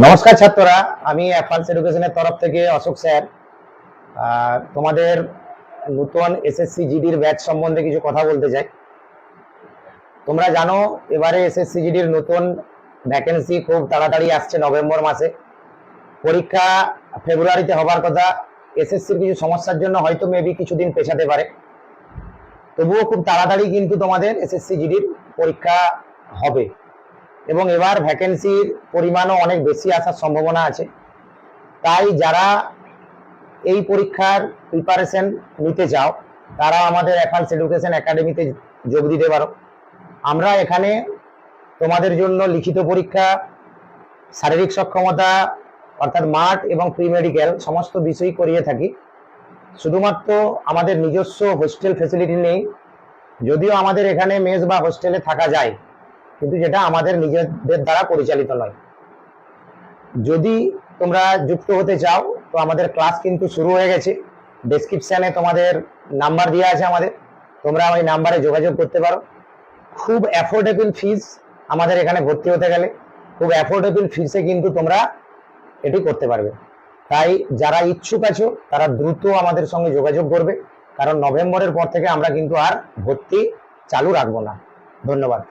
নমস্কার ছাত্ররা, আমি অ্যাডভান্স এডুকেশনের তরফ থেকে অশোক স্যার। তোমাদের নতুন এসএসসি জিডির ব্যাচ সম্বন্ধে কিছু কথা বলতে চাই। তোমরা জানো, এবারে এসএসসি জিডির নতুন ভ্যাকেন্সি খুব তাড়াতাড়ি আসছে নভেম্বর মাসে। পরীক্ষা ফেব্রুয়ারিতে হবার কথা এসএসসির কিছু সমস্যার জন্য হয়তো মেবি কিছুদিন পেছাতে পারে। তবুও খুব তাড়াতাড়ি কিন্তু তোমাদের এসএসসি জিডির পরীক্ষা হবে। এবং এবার ভ্যাকেন্সির পরিমাণও অনেক বেশি আসার সম্ভাবনা আছে। তাই যারা এই পরীক্ষার প্রিপারেশন নিতে চাও, তারা আমাদের অ্যাডভান্স এডুকেশন একাডেমিতে যোগ দিতে পারো। আমরা এখানে তোমাদের জন্য লিখিত পরীক্ষা, শারীরিক সক্ষমতা, অর্থাৎ মাঠ এবং প্রি মেডিকেল সমস্ত বিষয়ই করিয়ে থাকি। শুধুমাত্র আমাদের নিজস্ব হোস্টেল ফেসিলিটি নেই, যদিও আমাদের এখানে মেস বা হোস্টেলে থাকা যায়। কিন্তু যেটা আমাদের নিজেদের দ্বারা পরিচালিত নয়। যদি তোমরা যুক্ত হতে চাও, তো আমাদের ক্লাস কিন্তু শুরু হয়ে গেছে। ডেসক্রিপশনে তোমাদের নাম্বার দেওয়া আছে আমাদের। তোমরা ওই নাম্বারে যোগাযোগ করতে পারো। খুব অ্যাফোর্ডেবল ফিস আমাদের এখানে ভর্তি হতে গেলে। খুব অ্যাফোর্ডেবল ফিসে কিন্তু তোমরা এটি করতে পারবে। তাই যারা ইচ্ছুক আছো, তারা দ্রুত আমাদের সঙ্গে যোগাযোগ করবে। কারণ নভেম্বরের পর থেকে আমরা কিন্তু আর ভর্তি চালু রাখব না। ধন্যবাদ।